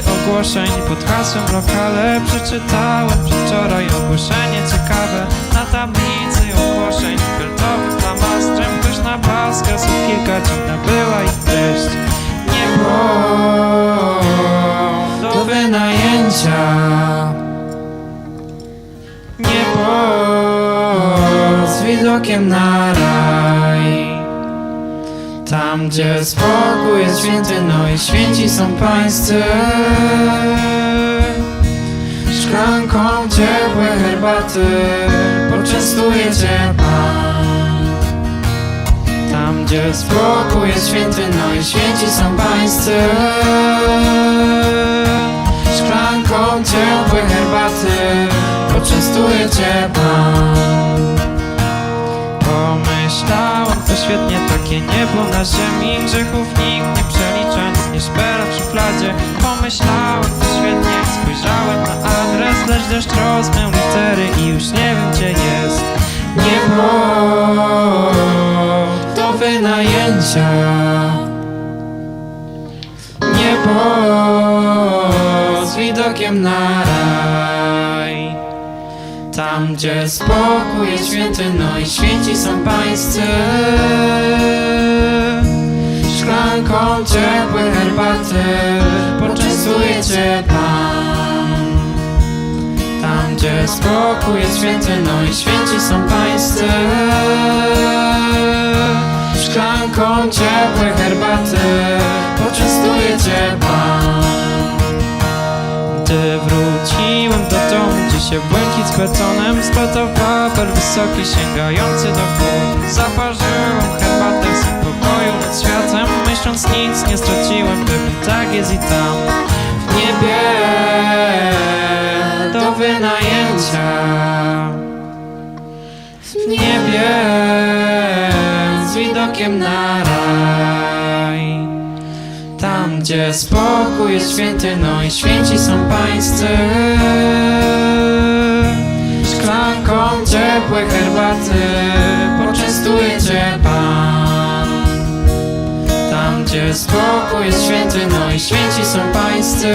ogłoszeń pod hasłem lokale Przeczytałem przedwczoraj ogłoszenie ciekawe. Na tablicy ogłoszeń fioletowym flamastrem Ktoś na paskę słów kilka dziwna była ich treść. Nie było do wynajęcia. Niebo z widokiem na raj Tam gdzie spokój jest święty, no i święci są pańscy. Szklanką ciepłej herbaty poczęstuje cię Pan. Tam gdzie spokój jest święty, no i święci są pańscy. Szklanką ciepłej herbaty poczęstuje cię Pan niebo na ziemi Grzechów nikt nie przelicza, szpera w szufladzie. Pomyślałem, to świetnie, spojrzałem na adres Lecz deszcz rozmył litery i już nie wiem gdzie jest. Niebo do wynajęcia. Niebo z widokiem na raj Tam gdzie spokój jest święty, no i święci są pańscy. Szklanką ciepłej herbaty poczęstuje cię Pan. Tam gdzie spokój jest święty, no i święci są pańscy. Szklanką ciepłej herbaty poczęstuje cię Pan się błękit z betonem Spadał papel wysoki, sięgający do gór. Zaparzyłem herbatę w pokoju nad światem Myśląc nic nie straciłem, pewnie tak jest i tam. W niebie do wynajęcia. W niebie z widokiem na raj. Tam, gdzie spokój jest święty, no i święci są pańscy Szklanką ciepłej herbaty poczęstuje cię Pan. Tam, gdzie spokój jest święty, no i święci są pańscy